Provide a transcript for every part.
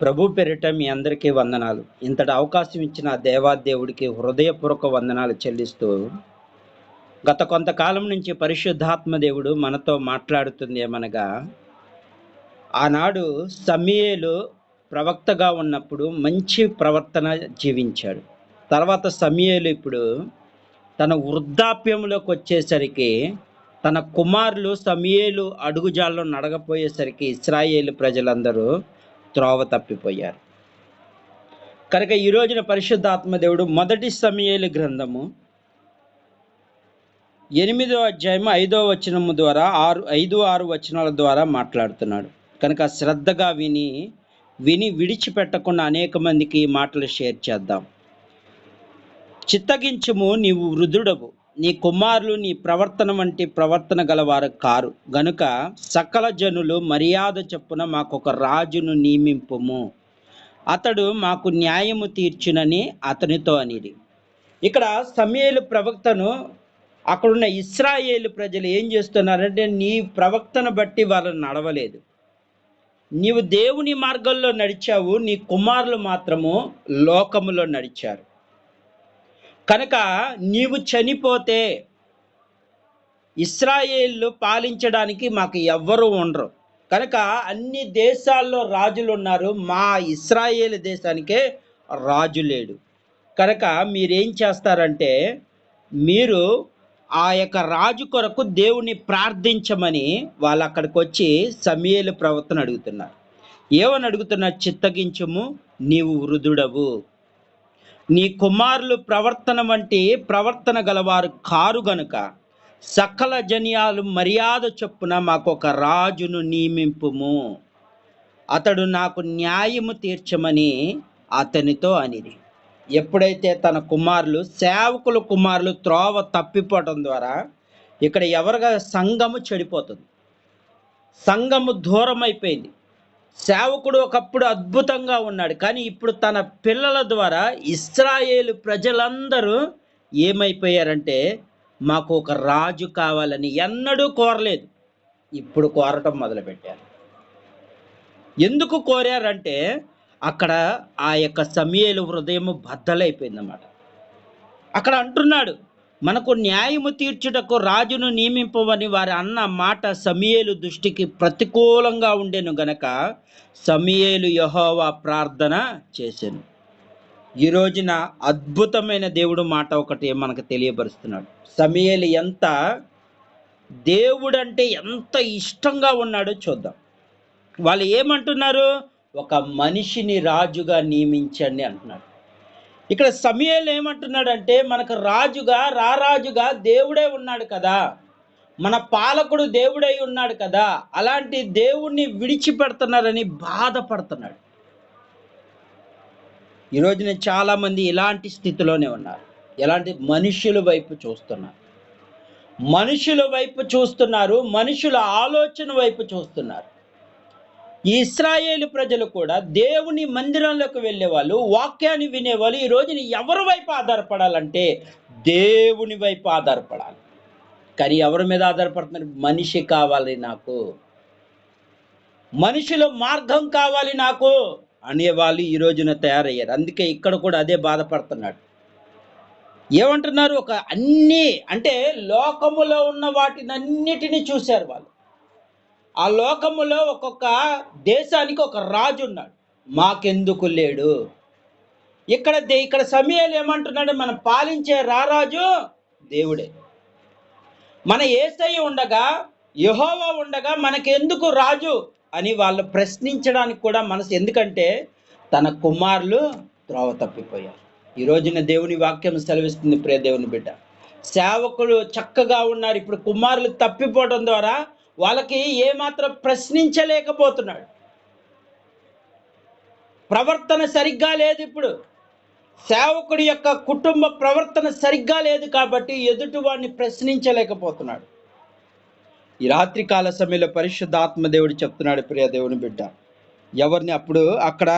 ప్రభు పేరిట మీ అందరికీ వందనాలు. ఇంతటి అవకాశం ఇచ్చిన దేవాదేవుడికి హృదయపూర్వక వందనాలు చెల్లిస్తూ గత కొంతకాలం నుంచి పరిశుద్ధాత్మ దేవుడు మనతో మాట్లాడుతుంది ఏమనగా ఆనాడు సమీయేలు ప్రవక్తగా ఉన్నప్పుడు మంచి ప్రవర్తన జీవించాడు. తర్వాత సమీయేలు ఇప్పుడు తన వృద్ధాప్యంలోకి వచ్చేసరికి తన కుమారులు సమీయేలు అడుగుజాల్లో నడగపోయేసరికి ఇస్రాయేలు ప్రజలందరూ త్రోవ తప్పిపోయారు. కనుక ఈ రోజున పరిశుద్ధాత్మ దేవుడు మొదటి సమయలు గ్రంథము ఎనిమిదో అధ్యాయం ఐదో వచనము ద్వారా ఆరు ఐదు ఆరు వచనాల ద్వారా మాట్లాడుతున్నాడు. కనుక శ్రద్ధగా విని విని విడిచిపెట్టకుండా అనేక మందికి ఈ మాటలు షేర్ చేద్దాం. చిత్తగించము నీవు వృద్ధుడవు. నీ కుమారులు నీ ప్రవర్తన వంటి ప్రవర్తన గలవారు కారు. గనుక సకల జనులు మర్యాద చొప్పున మాకొక రాజును నియమింపుము. అతడు మాకు న్యాయము తీర్చునని అతనితో అనిది ఇక్కడ సమయలు ప్రవక్తను అక్కడున్న ఇస్రాయేలు ప్రజలు ఏం చేస్తున్నారంటే నీ ప్రవక్తను బట్టి వాళ్ళని నడవలేదు. నీవు దేవుని మార్గంలో నడిచావు నీ కుమారులు మాత్రము లోకములో నడిచారు. కనుక నీవు చనిపోతే ఇస్రాయేళ్ళు పాలించడానికి మాకు ఎవ్వరూ ఉండరు. కనుక అన్ని దేశాల్లో రాజులు ఉన్నారు. మా ఇస్రాయేల్ దేశానికే రాజు లేడు. కనుక మీరేం చేస్తారంటే మీరు ఆ యొక్క రాజు కొరకు దేవుని ప్రార్థించమని వాళ్ళు అక్కడికి వచ్చి సమయలు ప్రవర్తన అడుగుతున్నారు. ఏమని అడుగుతున్నారు? చిత్తగించము నీవు వృధుడవు నీ కుమారులు ప్రవర్తన వంటి ప్రవర్తన గలవారు కారు గనుక సకల జన్యాలు మర్యాద చొప్పున మాకు ఒక రాజును నియమింపుము. అతడు నాకు న్యాయము తీర్చమని అతనితో అనిది ఎప్పుడైతే తన కుమారులు సేవకుల కుమారులు త్రోవ తప్పిపోవటం ద్వారా ఇక్కడ ఎవరిగా సంఘము చెడిపోతుంది. సంఘము దూరం అయిపోయింది సేవకుడు ఒకప్పుడు అద్భుతంగా ఉన్నాడు. కానీ ఇప్పుడు తన పిల్లల ద్వారా ఇస్రాయేలు ప్రజలందరూ ఏమైపోయారంటే మాకు ఒక రాజు కావాలని ఎన్నడూ కోరలేదు. ఇప్పుడు కోరటం మొదలుపెట్టారు. ఎందుకు కోరారంటే అక్కడ ఆ యొక్క సమయలు హృదయం బద్దలైపోయిందన్నమాట. అక్కడ అంటున్నాడు మనకు న్యాయము తీర్చుటకు రాజును నియమింపవని వారి అన్న మాట సమయేలు దృష్టికి ప్రతికూలంగా ఉండెను గనక సమయేలు యహోవా ప్రార్థన చేశాను ఈ రోజున అద్భుతమైన దేవుడు మాట ఒకటి మనకు తెలియపరుస్తున్నాడు. సమయేలు ఎంత దేవుడంటే ఎంత ఇష్టంగా ఉన్నాడో చూద్దాం. వాళ్ళు ఏమంటున్నారు? ఒక మనిషిని రాజుగా నియమించండి అంటున్నాడు ఇక్కడ సమయాలు ఏమంటున్నాడంటే మనకు రాజుగా రారాజుగా దేవుడే ఉన్నాడు కదా. మన పాలకుడు దేవుడై ఉన్నాడు కదా. అలాంటి దేవుణ్ణి విడిచిపెడుతున్నారని బాధపడుతున్నాడు. ఈరోజు చాలామంది ఇలాంటి స్థితిలోనే ఉన్నారు. ఎలాంటి మనుషుల వైపు చూస్తున్నారు. మనుషుల వైపు చూస్తున్నారు మనుషుల ఆలోచన వైపు చూస్తున్నారు. ఈ ఇస్రాయేలు ప్రజలు కూడా దేవుని మందిరంలోకి వెళ్ళేవాళ్ళు వాక్యాన్ని వినేవాళ్ళు ఈ రోజున ఎవరి వైపు ఆధారపడాలంటే దేవుని వైపు ఆధారపడాలి. కానీ ఎవరి మీద ఆధారపడుతున్నారు? మనిషి కావాలి నాకు. మనిషిలో మార్గం కావాలి నాకు అనేవాళ్ళు ఈ రోజున తయారయ్యారు. అందుకే ఇక్కడ కూడా అదే బాధపడుతున్నాడు. ఏమంటున్నారు? ఒక అన్నీ అంటే లోకములో ఉన్న వాటినన్నిటినీ చూశారు వాళ్ళు. ఆ లోకములో ఒక్కొక్క దేశానికి ఒక రాజు ఉన్నాడు. మాకెందుకు లేడు? ఇక్కడ దే- ఇక్కడ సమయాలు ఏమంటున్నాడు? మనం పాలించే రారాజు దేవుడే. మన ఏసయ్య ఉండగా యహోవా ఉండగా మనకెందుకు రాజు అని వాళ్ళు ప్రశ్నించడానికి కూడా మనసు ఎందుకంటే తన కుమారులు త్రోవ తప్పిపోయారు. ఈ రోజున దేవుని వాక్యం సెలవిస్తుంది ప్రియ దేవుని బిడ్డ. సేవకులు చక్కగా ఉన్నారు. ఇప్పుడు కుమారులు తప్పిపోవడం ద్వారా వాళ్ళకి ఏమాత్రం ప్రశ్నించలేకపోతున్నాడు. ప్రవర్తన సరిగ్గా లేదు ఇప్పుడు. సేవకుడి యొక్క కుటుంబ ప్రవర్తన సరిగ్గా లేదు కాబట్టి ఎదుటివాడిని ప్రశ్నించలేకపోతున్నాడు. ఈ రాత్రి కాల సమయంలో పరిశుద్ధాత్మ దేవుడు చెప్తున్నాడు ప్రియ దేవుని బిడ్డ ఎవరిని అప్పుడు అక్కడ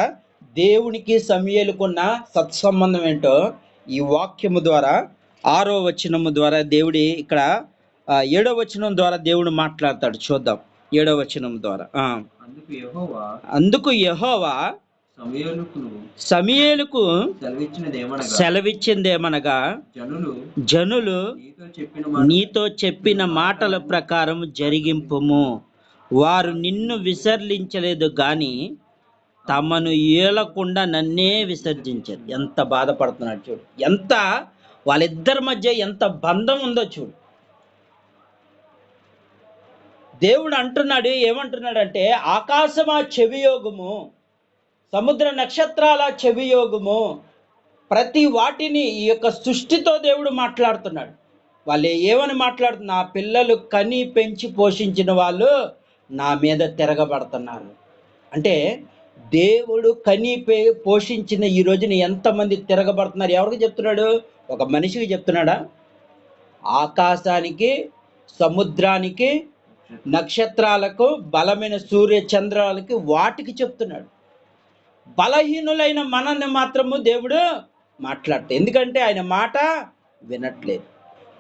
దేవునికి సమయలుకున్న సత్సంబంధం ఏంటో ఈ వాక్యము ద్వారా ఆరో వచనము ద్వారా దేవుడి ఇక్కడ ఏడో వచనం ద్వారా దేవుడు మాట్లాడతాడు. చూద్దాం. ఏడో వచనం ద్వారా. ఆ. అందుకు యెహోవా సమయేలుకు సెలవిచ్చిందేమనగా జనులు జనులు నీతో చెప్పిన మాటల ప్రకారం జరిగింపుము. వారు నిన్ను విసర్జించలేదు గాని తమను ఏలకుండా నన్నే విసర్జించారు. ఎంత బాధపడుతున్నాడు చూడు. ఎంత వాళ్ళిద్దరి మధ్య ఎంత బంధం ఉందో చూడు. దేవుడు అంటున్నాడు ఏమంటున్నాడంటే ఆకాశమా చెవియోగము సముద్ర నక్షత్రాల చెవియోగము ప్రతి వాటిని ఈ యొక్క సృష్టితో దేవుడు మాట్లాడుతున్నాడు. వాళ్ళు ఏమని మాట్లాడుతున్నా పిల్లలు కని పెంచి పోషించిన వాళ్ళు నా మీద తిరగబడుతున్నారు. అంటే దేవుడు కని పే పోషించిన ఈ రోజున ఎంతమంది తిరగబడుతున్నారు? ఎవరికి చెప్తున్నాడు? ఒక మనిషికి చెప్తున్నాడా? ఆకాశానికి సముద్రానికి నక్షత్రాలకు బలమైన సూర్య చంద్రాలకి వాటికి చెప్తున్నాడు. బలహీనులైన మనల్ని మాత్రము దేవుడు మాట్లాడతాడు. ఎందుకంటే ఆయన మాట వినట్లేదు.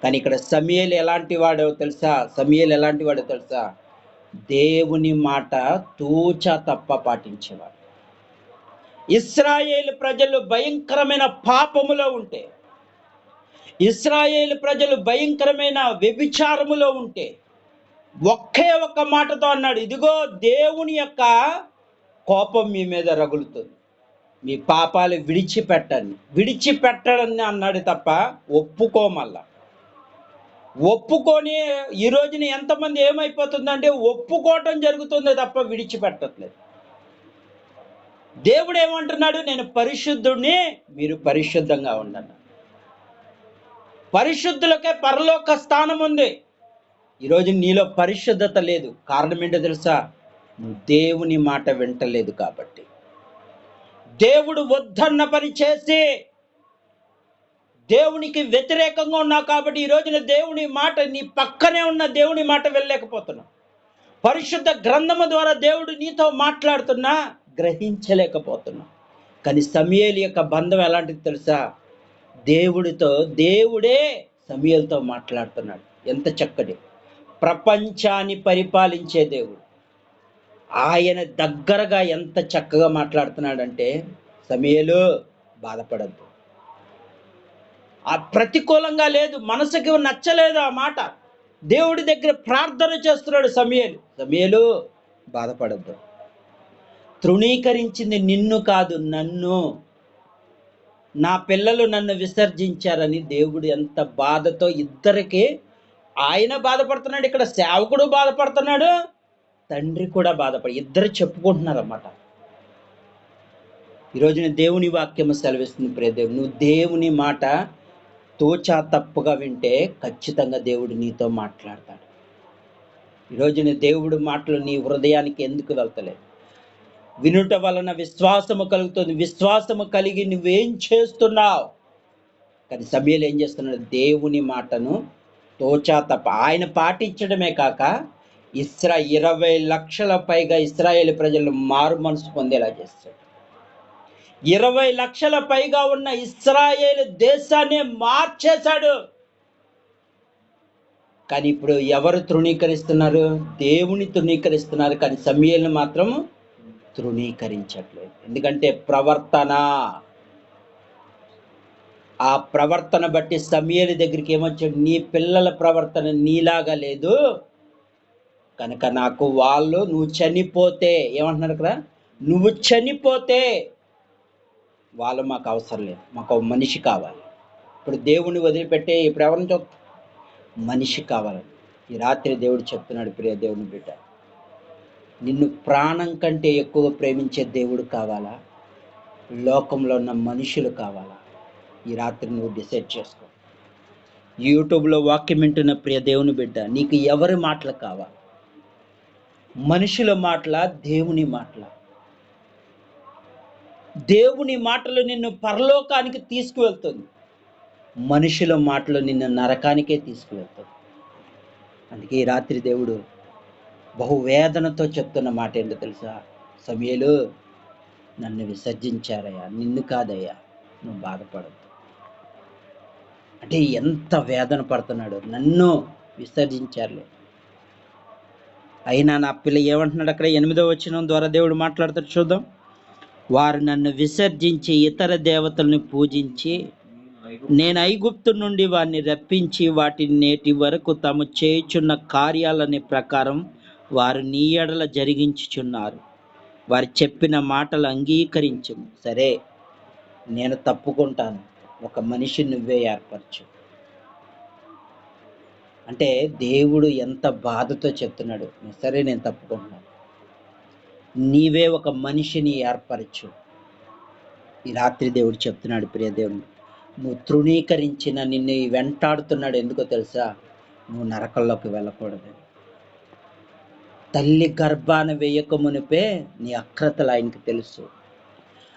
కానీ ఇక్కడ సమయలు ఎలాంటి వాడో తెలుసా? సమయలు ఎలాంటి వాడో తెలుసా? దేవుని మాట తూచ తప్ప పాటించేవాడు. ఇస్రాయేల్ ప్రజలు భయంకరమైన పాపములో ఉంటే ఇస్రాయేల్ ప్రజలు భయంకరమైన వ్యభిచారములో ఉంటే ఒకే ఒక్క మాటతో అన్నాడు ఇదిగో దేవుని యొక్క కోపం మీ మీద రగులుతుంది. మీ పాపాలు విడిచిపెట్టండి. విడిచిపెట్టడని అన్నాడు తప్ప ఒప్పుకోమల్లా ఒప్పుకొని ఈ రోజున ఎంతమంది ఏమైపోతుందంటే ఒప్పుకోవటం జరుగుతుంది తప్ప విడిచిపెట్టట్లేదు. దేవుడు ఏమంటున్నాడు నేను పరిశుద్ధుడిని మీరు పరిశుద్ధంగా ఉండండి. పరిశుద్ధులకే పరలోక స్థానం ఉంది. ఈరోజు నీలో పరిశుద్ధత లేదు. కారణం ఏంటో తెలుసా? నువ్వు దేవుని మాట వింటలేదు కాబట్టి. దేవుడు వద్దన్న పని చేసి దేవునికి వ్యతిరేకంగా ఉన్నావు కాబట్టి ఈ రోజున దేవుని మాట నీ పక్కనే ఉన్న దేవుని మాట వెళ్ళలేకపోతున్నావు పరిశుద్ధ గ్రంథము ద్వారా దేవుడు నీతో మాట్లాడుతున్నా గ్రహించలేకపోతున్నావు. కానీ సమయలు యొక్క బంధం ఎలాంటిది తెలుసా? దేవుడితో దేవుడే సమయలతో మాట్లాడుతున్నాడు. ఎంత చక్కటి ప్రపంచాన్ని పరిపాలించే దేవుడు. ఆయన దగ్గరగా ఎంత చక్కగా మాట్లాడుతున్నాడంటే సమయలు బాధపడద్దు. ఆ ప్రతికూలంగా లేదు మనసుకి నచ్చలేదు ఆ మాట. దేవుడి దగ్గర ప్రార్థన చేస్తున్నాడు సమయలు. సమయలు బాధపడద్దు. తృణీకరించింది నిన్ను కాదు నన్ను. నా పిల్లలు నన్ను విసర్జించారని దేవుడు ఎంత బాధతో ఇద్దరికి ఆయన బాధపడుతున్నాడు ఇక్కడ సేవకుడు బాధపడుతున్నాడు తండ్రి కూడా బాధపడి ఇద్దరు చెప్పుకుంటున్నారు అన్నమాట ఈరోజు దేవుని వాక్యము సెలవిస్తుంది ప్రియదేవు నువ్వు దేవుని మాట తోచా తప్పుగా వింటే ఖచ్చితంగా దేవుడు నీతో మాట్లాడతాడు. ఈరోజున దేవుడు మాటలు నీ హృదయానికి ఎందుకు వెళ్తలేదు? వినుట వలన విశ్వాసము కలుగుతుంది. విశ్వాసము కలిగి నువ్వేం చేస్తున్నావు? కానీ సమయంలో ఏం చేస్తున్నాడు? దేవుని మాటను తోచా తప్ప ఆయన పాటించడమే కాక ఇస్రా ఇరవై లక్షల పైగా ఇస్రాయేల్ ప్రజలు మారు మనసు పొందేలా చేస్తాడు. ఇరవై లక్షల పైగా ఉన్న ఇస్రాయేల్ దేశాన్ని మార్చేశాడు. కానీ ఇప్పుడు ఎవరు తృణీకరిస్తున్నారు? దేవుని తృణీకరిస్తున్నారు. కానీ సమయల్ని మాత్రం తృణీకరించట్లేదు. ఎందుకంటే ప్రవర్తన ఆ ప్రవర్తన బట్టి సమయలి దగ్గరికి ఏమొచ్చాడు? నీ పిల్లల ప్రవర్తన నీలాగా లేదు. కనుక నాకు వాళ్ళు నువ్వు చనిపోతే ఏమంటున్నారు ఇక్కడ? నువ్వు చనిపోతే వాళ్ళు మాకు అవసరం లేదు. మాకు ఒక మనిషి కావాలి. ఇప్పుడు దేవుని వదిలిపెట్టే ఇప్పుడు ఎవరిని చూస్తా? మనిషి కావాలని ఈ రాత్రి దేవుడు చెప్తున్నాడు ప్రియ దేవుని బిడ్డ నిన్ను ప్రాణం కంటే ఎక్కువ ప్రేమించే దేవుడు కావాలా? లోకంలో ఉన్న మనుషులు కావాలా? ఈ రాత్రి నువ్వు డిసైడ్ చేసుకో. యూట్యూబ్లో వాక్యం వింటున్న ప్రియ దేవుని బిడ్డ నీకు ఎవరి మాటలు కావాలి మనుషుల మాటల దేవుని మాటల. దేవుని మాటలు నిన్ను పరలోకానికి తీసుకువెళ్తుంది. మనుషుల మాటలు నిన్ను నరకానికే తీసుకువెళ్తుంది. అందుకే ఈ రాత్రి దేవుడు బహు వేదనతో చెప్తున్న మాట ఏంటో తెలుసా? సమయలు నన్ను విసర్జించారయ్యా. నిన్ను కాదయ్యా. నువ్వు బాధపడద్దు. అంటే ఎంత వేదన పడుతున్నాడు నన్ను విసర్జించారు అయినా నా పిల్ల ఏమంటున్నాడు అక్కడ? ఎనిమిదో వచ్చిన ద్వారా దేవుడు మాట్లాడతాడు చూద్దాం. వారు నన్ను విసర్జించి ఇతర దేవతలను పూజించి నేను ఐగుప్తు నుండి వారిని రప్పించి వాటిని నేటి వరకు తాము చేయుచున్న కార్యాలని ప్రకారం వారు నీ ఎడల జరిగించుచున్నారు. వారు చెప్పిన మాటలు అంగీకరించము. సరే నేను తప్పుకుంటాను. ఒక మనిషి నువ్వే ఏర్పరచు. అంటే దేవుడు ఎంత బాధతో చెప్తున్నాడు. సరే నేను తప్పుకుంటున్నాను. నీవే ఒక మనిషిని ఏర్పరచు. ఈ రాత్రి దేవుడు చెప్తున్నాడు ప్రియదేవుడు నువ్వు తృణీకరించిన నిన్ను వెంటాడుతున్నాడు ఎందుకో తెలుసా? నువ్వు నరకంలోకి వెళ్ళకూడదు. తల్లి గర్భాన వేయక మునిపే నీ అక్రతలు ఆయనకు తెలుసు.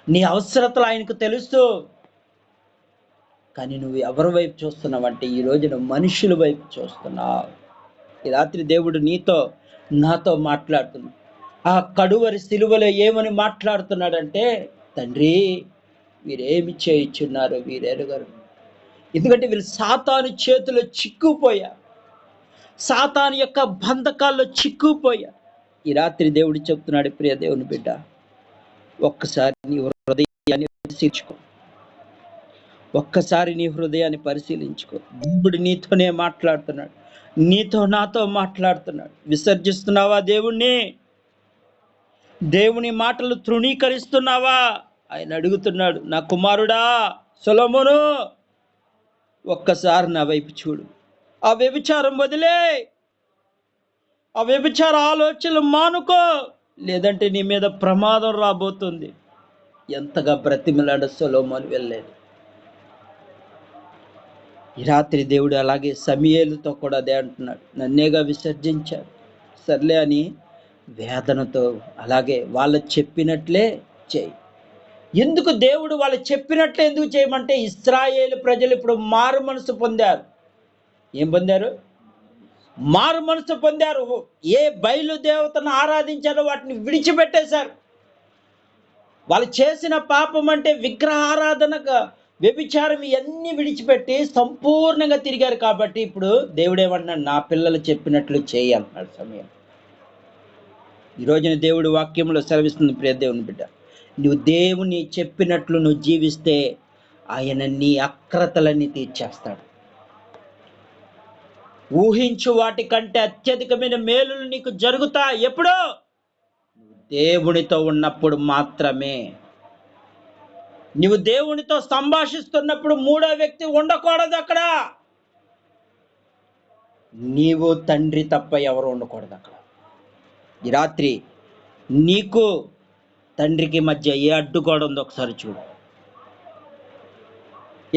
నీ అవసరతలు ఆయనకు తెలుసు. కానీ నువ్వు ఎవరి వైపు చూస్తున్నావంటే ఈ రోజున మనుషుల వైపు చూస్తున్నావు. ఈ రాత్రి దేవుడు నీతో నాతో మాట్లాడుతున్నాడు. ఆ కడువరి సిలువలో ఏమని మాట్లాడుతున్నాడంటే తండ్రి వీరేమి చేయించున్నారు? వీరెరుగరు ఎందుకంటే వీళ్ళు సాతాను చేతిలో చిక్కుపోయారు సాతాను యొక్క బంధకాల్లో చిక్కుపోయారు ఈ రాత్రి దేవుడు చెప్తున్నాడు ప్రియ దేవుని బిడ్డ ఒక్కసారి నీ హృదయాన్ని పరిశీలించుకో ఒక్కసారి నీ హృదయాన్ని పరిశీలించుకో. దేవుడు నీతోనే మాట్లాడుతున్నాడు. నీతో నాతో మాట్లాడుతున్నాడు. విసర్జిస్తున్నావా దేవుణ్ణి? దేవుని మాటలు తృణీకరిస్తున్నావా? ఆయన అడుగుతున్నాడు నా కుమారుడా సొలమును ఒక్కసారి నా వైపు చూడు. ఆ వ్యభిచారం వదిలే. ఆ వ్యభిచార ఆలోచనలు మానుకో. లేదంటే నీ మీద ప్రమాదం రాబోతుంది. ఎంతగా బ్రతిమలాడ సొలోమోని వెళ్ళలేదు. ఈ రాత్రి దేవుడు అలాగే సమయలతో కూడా అదే అంటున్నాడు. నన్నేగా విసర్జించాడు. సర్లే అని వేదనతో అలాగే వాళ్ళు చెప్పినట్లే చేయి. ఎందుకు దేవుడు వాళ్ళు చెప్పినట్లే ఎందుకు చేయమంటే ఇస్రాయేల్ ప్రజలు ఇప్పుడు మారు మనసు పొందారు. ఏం పొందారు? మారు మనసు పొందారు. ఏ బయలు దేవతను ఆరాధించారో వాటిని విడిచిపెట్టేశారు. వాళ్ళు చేసిన పాపం అంటే విగ్రహారాధనగా వ్యభిచారం ఇవన్నీ విడిచిపెట్టి సంపూర్ణంగా తిరిగారు కాబట్టి ఇప్పుడు దేవుడు నా పిల్లలు చెప్పినట్లు చేయి అంటున్నాడు సమయం. ఈ రోజున దేవుడు వాక్యంలో సెలవిస్తుంది ప్రియ దేవుని బిడ్డ నువ్వు దేవుని చెప్పినట్లు నువ్వు జీవిస్తే ఆయన నీ అక్రతలన్నీ తీర్చేస్తాడు. ఊహించు వాటి కంటే అత్యధికమైన మేలులు నీకు జరుగుతా ఎప్పుడో. దేవునితో ఉన్నప్పుడు మాత్రమే నువ్వు దేవునితో సంభాషిస్తున్నప్పుడు మూడో వ్యక్తి ఉండకూడదు అక్కడ. నీవు తండ్రి తప్ప ఎవరు ఉండకూడదు అక్కడ. ఈ రాత్రి నీకు తండ్రికి మధ్య ఏ అడ్డుగోడ ఉందో ఒకసారి చూడు.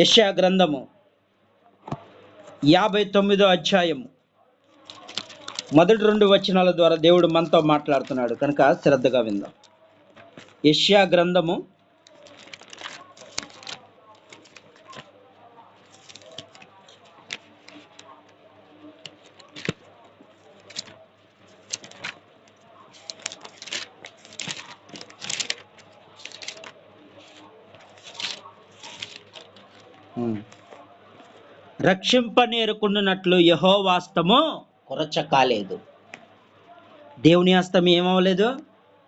యశా గ్రంథము యాభై తొమ్మిదో అధ్యాయము. మొదటి రెండు వచనాల ద్వారా దేవుడు మనతో మాట్లాడుతున్నాడు. కనుక శ్రద్ధగా విందాం. యష్యా గ్రంథము ఉమ్. రక్షింపనేరుకుంటున్నట్లు యహోవాస్తము కొరచ కాలేదు దేవుని హస్తం ఏమవ్వలేదు?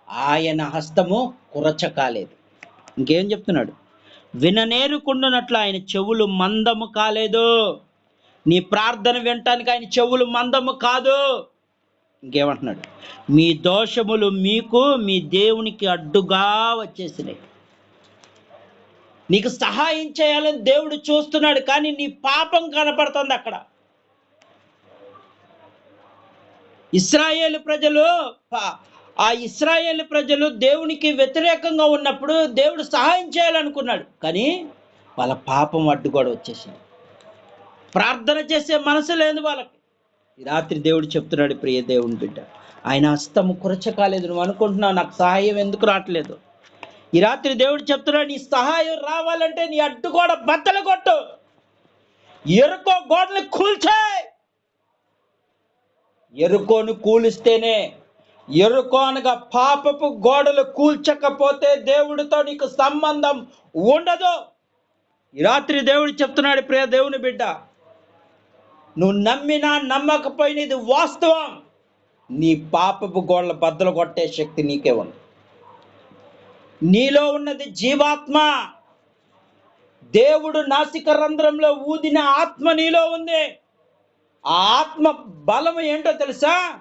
ఆయన హస్తము కురచ కాలేదు ఇంకేం చెప్తున్నాడు? విననేరుకున్నట్లు ఆయన చెవులు మందము కాలేదు. నీ ప్రార్థన వినటానికి ఆయన చెవులు మందము కాదు. ఇంకేమంటున్నాడు? మీ దోషములు మీకు మీ దేవునికి అడ్డుగా వచ్చేసినాయి. నీకు సహాయం చేయాలని దేవుడు చూస్తున్నాడు కానీ నీ పాపం కనపడుతుంది అక్కడ. ఇస్రాయేల్ ప్రజలు పా- ఆ ఇస్రాయేల్ ప్రజలు దేవునికి వ్యతిరేకంగా ఉన్నప్పుడు దేవుడు సహాయం చేయాలనుకున్నాడు కానీ వాళ్ళ పాపం అడ్డు కూడా వచ్చేసింది. ప్రార్థన చేసే మనసు లేదు వాళ్ళకి. ఈ రాత్రి దేవుడు చెప్తున్నాడు ప్రియ దేవుని బిడ్డ ఆయన హస్తము కురచకాలేదు నువ్వు అనుకుంటున్నావు నాకు సహాయం ఎందుకు రావట్లేదు? ఈ రాత్రి దేవుడు చెప్తున్నాడు నీ సహాయం రావాలంటే నీ అడ్డుగోడ బద్దలు కొట్టు. ఎరుకో గోడని కూల్చే ఎరుకోను కూలిస్తేనే ఎరుకో అనగా పాపపు గోడలు కూల్చకపోతే దేవుడితో నీకు సంబంధం ఉండదు. ఈ రాత్రి దేవుడు చెప్తున్నాడు ప్రియ దేవుని బిడ్డ నువ్వు నమ్మినా నమ్మకపోయినది వాస్తవం. నీ పాపపు గోడల బద్దలు కొట్టే శక్తి నీకే ఉంది. నీలో ఉన్నది జీవాత్మ. దేవుడు నాసిక రంధ్రంలో ఊదిన ఆత్మ నీలో ఉంది. ఆ ఆత్మ బలం ఏంటో తెలుసా?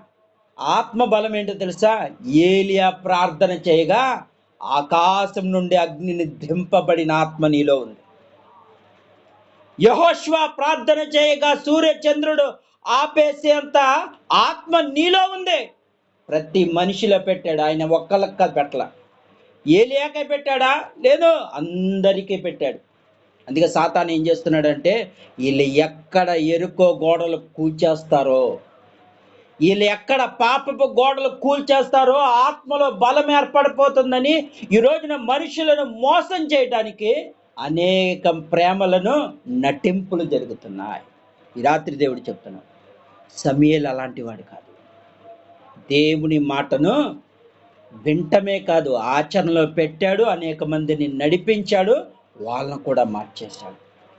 ఆత్మ బలం ఏంటో తెలుసా? ఏలియా ప్రార్థన చేయగా ఆకాశం నుండి అగ్నిని దింపబడిన ఆత్మ నీలో ఉంది. యహోష్వా ప్రార్థన చేయగా సూర్య చంద్రుడు ఆపేసేంత ఆత్మ నీలో ఉంది. ప్రతి మనిషిలో పెట్టాడు. ఆయన ఒక్కలక్క పెట్టల. ఏలియాకే పెట్టాడా? లేదు అందరికీ పెట్టాడు. అందుకే సాతాన్ ఏం చేస్తున్నాడంటే వీళ్ళు ఎక్కడ ఎరుకో గోడలు కూల్చేస్తారో వీళ్ళు ఎక్కడ పాపపు గోడలు కూల్చేస్తారో ఆత్మలో బలం ఏర్పడిపోతుందని ఈ రోజున మనుషులను మోసం చేయడానికి అనేక ప్రేమలను నటింపులు జరుగుతున్నాయి. ఈ రాత్రి దేవుడు చెప్తున్నాడు సమీల్ అలాంటి వాడు కాదు. దేవుని మాటను వింటమే కాదు ఆచరణలో పెట్టాడు అనేక మందిని నడిపించాడు వాళ్ళను కూడా మార్చేశాడు.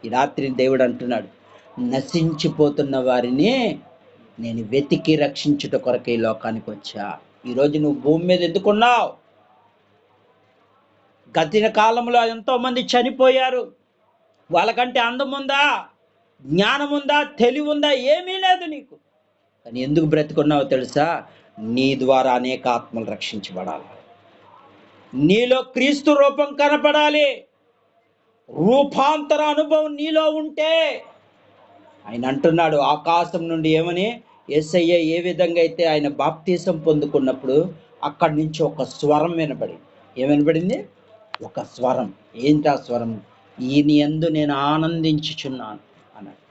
ఈ రాత్రి దేవుడు అంటున్నాడు నశించిపోతున్న వారిని నేను వెతికి రక్షించుట కొరకు ఈ లోకానికి వచ్చా. ఈరోజు నువ్వు భూమి మీద ఎందుకున్నావు? గతిన కాలంలో ఎంతో మంది చనిపోయారు. వాళ్ళకంటే అందం ఉందా జ్ఞానం ఉందా తెలివి ఉందా ఏమీ లేదు నీకు. కానీ ఎందుకు బ్రతుకున్నావో తెలుసా? నీ ద్వారా అనేక ఆత్మలు రక్షించబడాలి. నీలో క్రీస్తు రూపం కనపడాలి. రూపాంతర అనుభవం నీలో ఉంటే ఆయన అంటున్నాడు ఆకాశం నుండి ఏమని? ఏసయ్య ఏ విధంగా అయితే ఆయన బాప్తీసం పొందుకున్నప్పుడు అక్కడి నుంచి ఒక స్వరం వినబడి ఏం వినబడింది? ఒక స్వరం. ఏంటి ఆ స్వరం? ఈయన ఎందు నేను ఆనందించుచున్నాను అన్నాడు.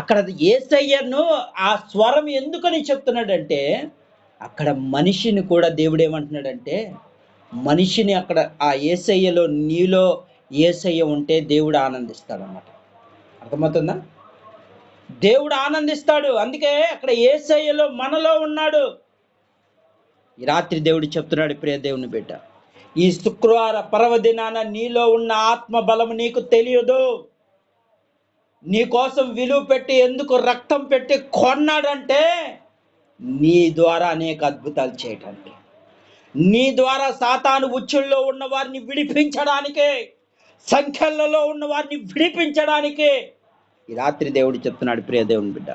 అక్కడ ఏసయ్యను ఆ స్వరం ఎందుకని చెప్తున్నాడంటే అక్కడ మనిషిని కూడా దేవుడు ఏమంటున్నాడంటే మనిషిని అక్కడ ఆ ఏసయ్యలో నీలో ఏసయ్య ఉంటే దేవుడు ఆనందిస్తాడు అన్నమాట అర్థమవుతుందా? దేవుడు ఆనందిస్తాడు. అందుకే అక్కడ ఏసయ్యలో మనలో ఉన్నాడు. ఈ రాత్రి దేవుడు చెప్తున్నాడు ప్రియ దేవుని బిడ్డ ఈ శుక్రవార పర్వదినాన నీలో ఉన్న ఆత్మ బలం నీకు తెలియదు. నీ కోసం విలువ పెట్టి ఎందుకు రక్తం పెట్టి కొన్నాడంటే నీ ద్వారా అనేక అద్భుతాలు చేయటానికి. నీ ద్వారా సాతాను ఉచ్చుల్లో ఉన్న వారిని విడిపించడానికే సంఖ్యలలో ఉన్న వారిని విడిపించడానికే ఈ రాత్రి దేవుడు చెప్తున్నాడు ప్రియ దేవుని బిడ్డ.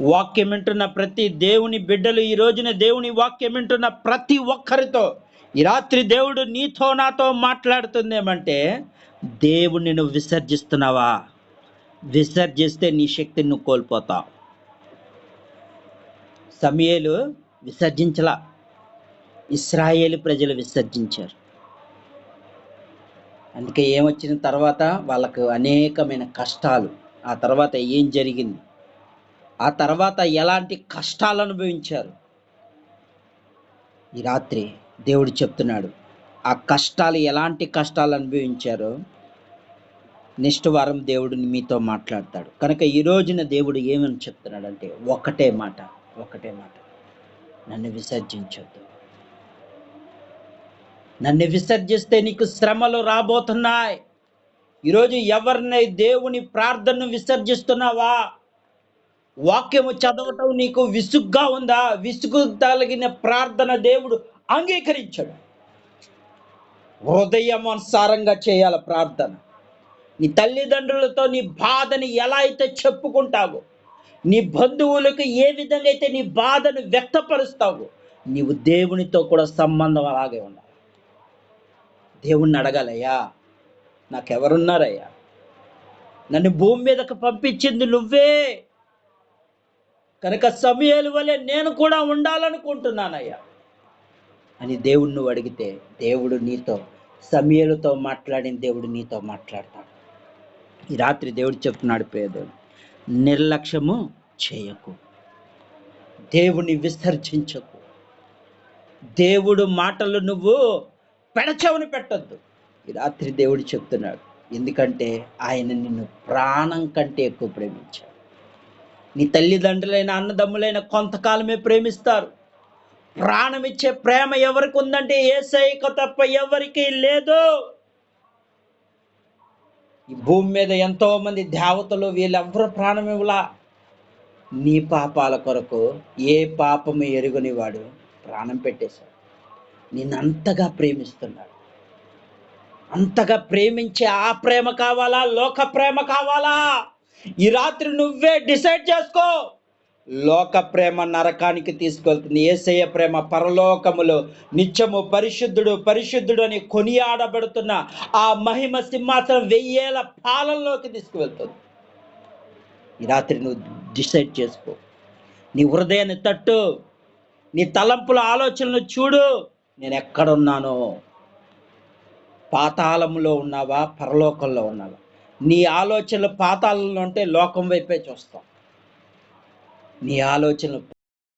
వాక్యం వింటున్న ప్రతి దేవుని బిడ్డలు ఈ రోజున దేవుని వాక్యం వింటున్న ప్రతి ఒక్కరితో ఈ రాత్రి దేవుడు నీతో నాతో మాట్లాడుతుందేమంటే దేవుని దేవుణ్ణి నువ్వు విసర్జిస్తున్నావా? విసర్జిస్తే నీ శక్తిని నువ్వు కోల్పోతావు. సమయలు విసర్జించలా. ఇస్రాయేలు ప్రజలు విసర్జించారు. అందుకే ఏమొచ్చిన తర్వాత వాళ్ళకు అనేకమైన కష్టాలు. ఆ తర్వాత ఏం జరిగింది? ఆ తర్వాత ఎలాంటి కష్టాలు అనుభవించారు? ఈ రాత్రి దేవుడు చెప్తున్నాడు ఆ కష్టాలు ఎలాంటి కష్టాలు అనుభవించారో? నెక్స్ట్ వారం దేవుడు మీతో మాట్లాడతాడు. కనుక ఈ రోజున దేవుడు ఏమని చెప్తున్నాడంటే ఒకటే మాట ఒకటే మాట. నన్ను విసర్జించొద్దు. నన్ను విసర్జిస్తే నీకు శ్రమలు రాబోతున్నాయి. ఈరోజు ఎవరినై దేవుని ప్రార్థనను విసర్జిస్తున్నావా? వాక్యము చదవటం నీకు విసుగ్గా ఉందా? విసుగు తగిన ప్రార్థన దేవుడు అంగీకరించాడు. హృదయమనుసారంగా చేయాలి ప్రార్థన. నీ తల్లిదండ్రులతో నీ బాధని ఎలా అయితే చెప్పుకుంటావో నీ బంధువులకు ఏ విధంగా అయితే నీ బాధను వ్యక్తపరుస్తావో నీవు దేవునితో కూడా సంబంధం అలాగే ఉండాలి. దేవుణ్ణి అడగాలయ్యా నాకెవరున్నారయ్యా? నన్ను భూమి మీదకు పంపించింది నువ్వే. కనుక సమయాలు వలె నేను కూడా ఉండాలనుకుంటున్నానయ్యా. అని దేవుడు నువ్వు అడిగితే దేవుడు నీతో సమయాలతో మాట్లాడిన దేవుడు నీతో మాట్లాడతాడు. ఈ రాత్రి దేవుడు చెప్తున్నాడు పేదోడు నిర్లక్ష్యము చేయకు. దేవుని విసర్జించకు దేవుడు మాటలు నువ్వు పెడచెవుని పెట్టద్దు. ఈ రాత్రి దేవుడు చెప్తున్నాడు ఎందుకంటే ఆయన నిన్ను ప్రాణం కంటే ఎక్కువ ప్రేమించాడు. నీ తల్లిదండ్రులైన అన్నదమ్ములైన కొంతకాలమే ప్రేమిస్తారు. ప్రాణం ఇచ్చే ప్రేమ ఎవరికి ఉందంటే ఏసైక తప్ప ఎవరికీ లేదు. ఈ భూమి మీద ఎంతోమంది దేవతలు వీళ్ళెవ్వరు ప్రాణం ఇవ్వలా. నీ పాపాల కొరకు ఏ పాపము ఎరుగుని వాడు ప్రాణం పెట్టేశాడు. నిన్ను అంతగా ప్రేమిస్తున్నాడు. అంతగా ప్రేమించే ఆ ప్రేమ కావాలా? లోక ప్రేమ కావాలా? ఈ రాత్రి నువ్వే డిసైడ్ చేసుకో. లోక ప్రేమ నరకానికి తీసుకెళ్తుంది. ఏసయ్య ప్రేమ పరలోకములో నిత్యము పరిశుద్ధుడు పరిశుద్ధుడు అని కొనియాడబడుతున్న ఆ మహిమ సింహాసనం వెయ్యేల పాలనలోకి తీసుకువెళ్తుంది. ఈ రాత్రి నువ్వు డిసైడ్ చేసుకో. నీ హృదయాన్ని తట్టు. నీ తలంపుల ఆలోచనలు చూడు. నేను ఎక్కడున్నానో. పాతాళంలో ఉన్నావా? పరలోకంలో ఉన్నావా? నీ ఆలోచనలు పాతాళంలో ఉంటే లోకం వైపే చూస్తాం. నీ ఆలోచనలు